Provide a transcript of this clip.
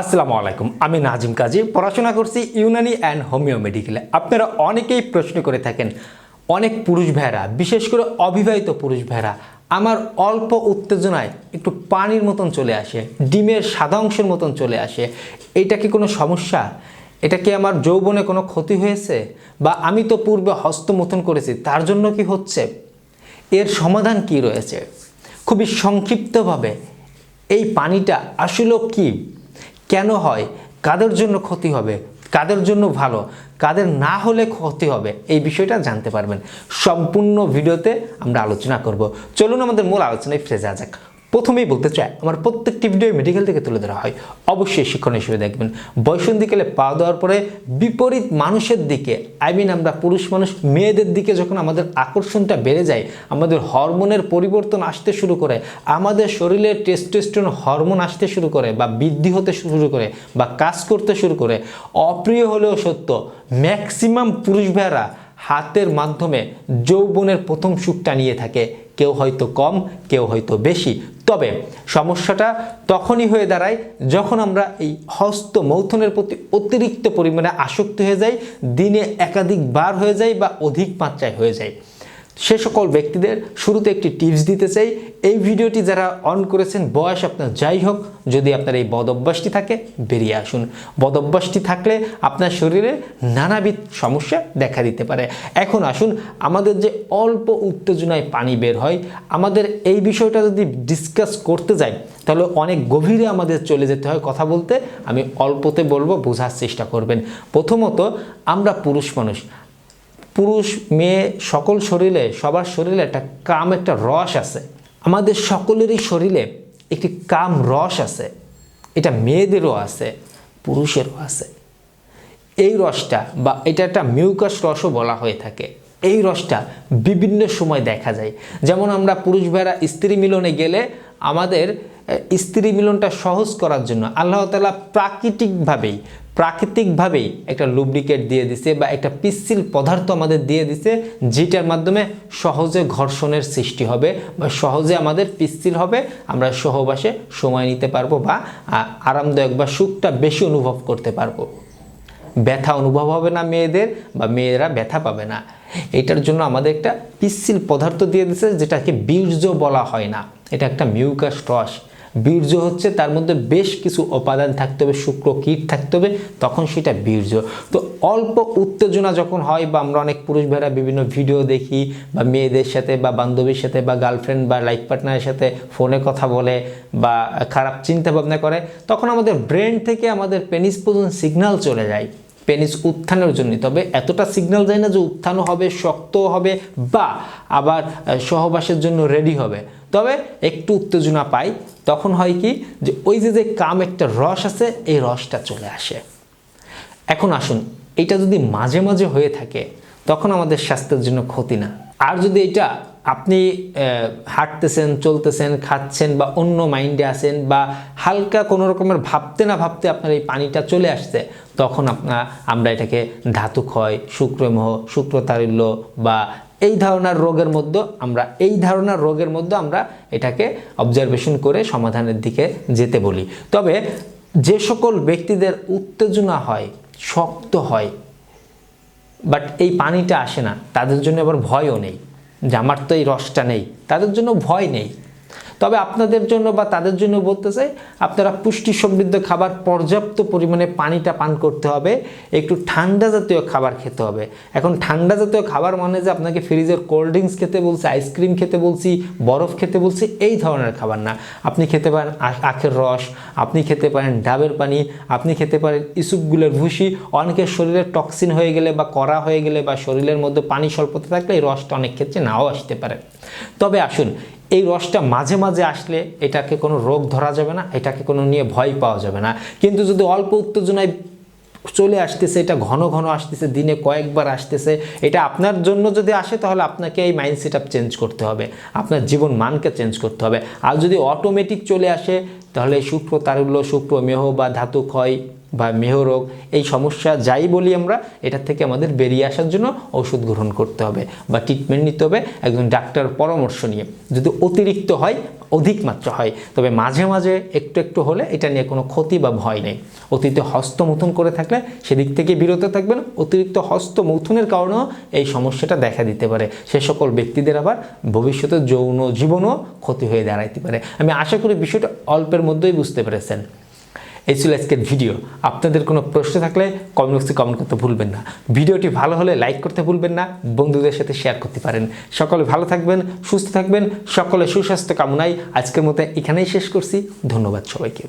আসসালামু আলাইকুম, আমি নাজিম কাজী। পড়াশোনা করছি ইউনানি অ্যান্ড হোমিও মেডিকেলে। আপনারা অনেকেই প্রশ্ন করে থাকেন, অনেক পুরুষ ভাইরা বিশেষ করে অবিবাহিত পুরুষ ভাইরা আমার অল্প উত্তেজনায় একটু পানির মতন চলে আসে, ডিমের সাদা অংশের মতন চলে আসে। এটা কি কোনো সমস্যা? এটা কি আমার যৌবনে কোনো ক্ষতি হয়েছে? বা আমি তো পূর্বে হস্তমথন করেছি, তার জন্য কি হচ্ছে? এর সমাধান কি রয়েছে? খুবই সংক্ষিপ্তভাবে এই পানিটা আসলেও কি কেন হয়? কাদের জন্য ক্ষতি হবে? কাদের জন্য ভালো? কাদের না হলে ক্ষতি হবে? এই বিষয়টা জানতে পারবেন। সম্পূর্ণ ভিডিওতে আমরা আলোচনা করব। চলুন আমাদের মূল আলোচনায় ফিরে যাওয়া যাক। প্রথমেই বলতে চাই, আমার প্রত্যেকটি ভিডিও মেডিকেল থেকে তুলে ধরা হয়। অবশ্যই শিক্ষণ হিসেবে দেখবেন। বয়সন্ধিকালে পা দেওয়ার পরে বিপরীত মানুষের দিকে আই মিন আমরা পুরুষ মানুষ, মেয়েদের দিকে যখন আমাদের আকর্ষণটা বেড়ে যায়, আমাদের হরমোনের পরিবর্তন আসতে শুরু করে, আমাদের শরীরে টেস্টোস্টেরন হরমোন আসতে শুরু করে, বা বৃদ্ধি হতে শুরু করে, বা কাজ করতে শুরু করে, অপ্রিয় হলেও সত্য ম্যাক্সিমাম পুরুষ ভাইয়েরা হাতের মাধ্যমে যৌবনের প্রথম সুখটা নিয়ে থাকে। কেউ হয়তো কম, কেউ হয়তো বেশি। তবে সমস্যাটা তখনই হয়ে দাঁড়ায় যখন আমরা এই হস্ত মৌথনের প্রতি অতিরিক্ত পরিমাণে আসক্ত হয়ে যাই, দিনে একাধিক বার হয়ে যায় বা অধিক মাত্রায় হয়ে যায় সে সকল ব্যক্তিদের শুরুতে একটি টিপস দিতে চাই। এই ভিডিওটি যারা অন করেছেন, বয়স আপনার যাই হোক, যদি আপনার এই বদ অভ্যাসটি থাকে, বেরিয়ে আসুন। বদ অভ্যাসটি থাকলে আপনার শরীরে নানাবিধ সমস্যা দেখা দিতে পারে। এখন আসুন, আমাদের যে অল্প উত্তেজনায় পানি বের হয়, আমাদের এই বিষয়টা যদি ডিসকাস করতে যাই, তাহলে অনেক গভীরে আমাদের চলে যেতে হয় কথা বলতে। আমি অল্পতে বলব, বোঝার চেষ্টা করবেন। প্রথমত, আমরা পুরুষ মানুষ। পুরুষ, মেয়ে, সকল শরীরে, সবার শরীরে একটা কাম, একটা রস আছে। আমাদের সকলেরই শরীরে একটি কাম, রস আছে। এটা মেয়েদেরও আছে, পুরুষেরও আছে। এই রসটা বা এটা একটা মিউকাস রসও বলা হয়ে থাকে। এই রসটা বিভিন্ন সময় দেখা যায়। যেমন আমরা পুরুষ ভাইরা স্ত্রী মিলনে গেলে আমাদের স্ত্রী মিলনটা সহজ করার জন্য আল্লাহ তালা প্রাকৃতিকভাবেই প্রাকৃতিকভাবেই একটা লুব্রিকেট দিয়ে দিছে বা একটা পিচ্ছিল পদার্থ আমাদের দিয়ে দিছে, যেটার মাধ্যমে সহজে ঘর্ষণের সৃষ্টি হবে বা সহজে আমাদের পিচ্ছিল হবে, আমরা সহবাসে সময় নিতে পারব বা আরামদায়ক বা সুখটা বেশি অনুভব করতে পারব। ব্যথা অনুভব হবে না মেয়েদের বা মেয়েরা ব্যথা পাবে না। এটার জন্য আমাদের একটা পিচ্ছিল পদার্থ দিয়ে দিচ্ছে যেটাকে বীর্য বলা হয় না। এটা একটা মিউকাস রস বীর্য হচ্ছে, তার মধ্যে বেশ কিছু উপাদান থাকতে হবে, শুক্র কীট থাকতে হবে, তখন সেটা বীর্য। তো অল্প উত্তেজনা যখন হয়, বা আমরা অনেক পুরুষ ভাইরা বিভিন্ন ভিডিও দেখি, বা মেয়েদের সাথে, বা বান্ধবীর সাথে, বা গার্লফ্রেন্ড বা লাইফ পার্টনারের সাথে ফোনে কথা বলে, বা খারাপ চিন্তা ভাবনা করে, তখন আমাদের ব্রেন থেকে আমাদের পেনিস পর্যন্ত সিগনাল চলে যায়। পেনিস উত্থানের জন্য। তবে এতটা সিগন্যাল যায় না যে উত্থানও হবে শক্ত হবে, বা আবার সহবাসের জন্য রেডি হবে। তবে একটু উত্তেজনা পাই, তখন হয় কি যে ওই যে যে কাম একটা রস আছে, এই রসটা চলে আসে। এখন আসুন এটা যদি মাঝে মাঝে হয়ে থাকে, তখন আমাদের স্বাস্থ্যের জন্য ক্ষতি না। আর যদি এটা আপনি হাঁটতেছেন, চলতেছেন, খাচ্ছেন বা অন্য মাইন্ডে আছেন বা হালকা কোনো রকমের ভাবতে না ভাবতে আপনার এই পানিটা চলে আসছে, তখন আপনার আমরা এটাকে ধাতু ক্ষয়, শুক্রমোহ, শুক্রতারিল্য বা এই ধরনের রোগের মধ্যে আমরা, এই ধরনের রোগের মধ্যে আমরা এটাকে অবজারভেশন করে সমাধানের দিকে যেতে বলি। তবে যে সকল ব্যক্তিদের উত্তেজনা হয়, শক্ত হয় বাট এই পানিটা আসে না, তাদের জন্য আবার ভয়ও নেই। যে আমার তো এই রসটা নেই তাদের জন্য ভয় নেই। তবে আপনাদের জন্য বা তাদের জন্য বলতে চাই, আপনারা পুষ্টি সমৃদ্ধ খাবার পর্যাপ্ত পরিমাণে পানিটা পান করতে হবে, একটু ঠান্ডা জাতীয় খাবার খেতে হবে। এখন ঠান্ডা জাতীয় খাবার মানে যে আপনাকে ফ্রিজের কোল্ড ড্রিঙ্কস খেতে বলছি, আইসক্রিম খেতে বলছি, বরফ খেতে বলছি, এই ধরনের খাবার না। আপনি খেতে পারেন আখ- আখের রস, আপনি খেতে পারেন ডাবের পানি, আপনি খেতে পারেন ইসুপগুলোর ভুসি। অনেকের শরীরে টক্সিন হয়ে গেলে বা কড়া হয়ে গেলে বা শরীরের মধ্যে পানি স্বল্পতা থাকলে এই রসটা অনেক ক্ষেত্রে নাও আসতে পারে। তবে আসুন এই রসটা মাঝে মাঝে আসলে এটাকে কোনো রোগ ধরা যাবে না, এটাকে কোনো নিয়ে ভয় পাওয়া যাবে না। কিন্তু যদি অল্প উত্তেজনায় চলে আসতেছে, এটা ঘন ঘন আসতেছে, দিনে কয়েকবার আসতেছে, এটা আপনার জন্য যদি আসে তাহলে আপনাকে এই মাইন্ড সেট চেঞ্জ করতে হবে, আপনার জীবন মানকে চেঞ্জ করতে হবে। আর যদি অটোমেটিক চলে আসে, তাহলে শুক্র, তারুল্য, শুক্র, মেহ বা ধাতু ক্ষয় বা মেহরোগ এই সমস্যা যাই বলি আমরা, এটার থেকে আমাদের বেরিয়ে আসার জন্য ওষুধ গ্রহণ করতে হবে বা ট্রিটমেন্ট নিতে হবে একজন ডাক্তার পরামর্শ নিয়ে। যদি অতিরিক্ত হয়, অধিক মাত্রা হয়, তবে মাঝে মাঝে একটু একটু হলে এটা নিয়ে কোনো ক্ষতি বা ভয় নেই। অতীতে হস্তমৈথুন করে থাকলে সেদিক থেকে বিরত থাকবেন, অতিরিক্ত হস্তমৈথুনের কারণেও এই সমস্যাটা দেখা দিতে পারে। সে সকল ব্যক্তিদের আবার ভবিষ্যতে যৌন জীবনও ক্ষতি হয়ে দাঁড়াইতে পারে। আমি আশা করি বিষয়টা অল্পের মধ্যেই বুঝতে পেরেছেন। এই ছিল আজকের ভিডিও। আপনাদের কোনো প্রশ্ন থাকলে কমেন্ট বক্সে কমেন্ট করতে ভুলবেন না। ভিডিওটি ভালো হলে লাইক করতে ভুলবেন না, বন্ধুদের সাথে শেয়ার করতে পারেন। সকলে ভালো থাকবেন, সুস্থ থাকবেন সকলে সুস্বাস্থ্য কামনায় আজকের মতো এখানেই শেষ করছি। ধন্যবাদ সবাইকে।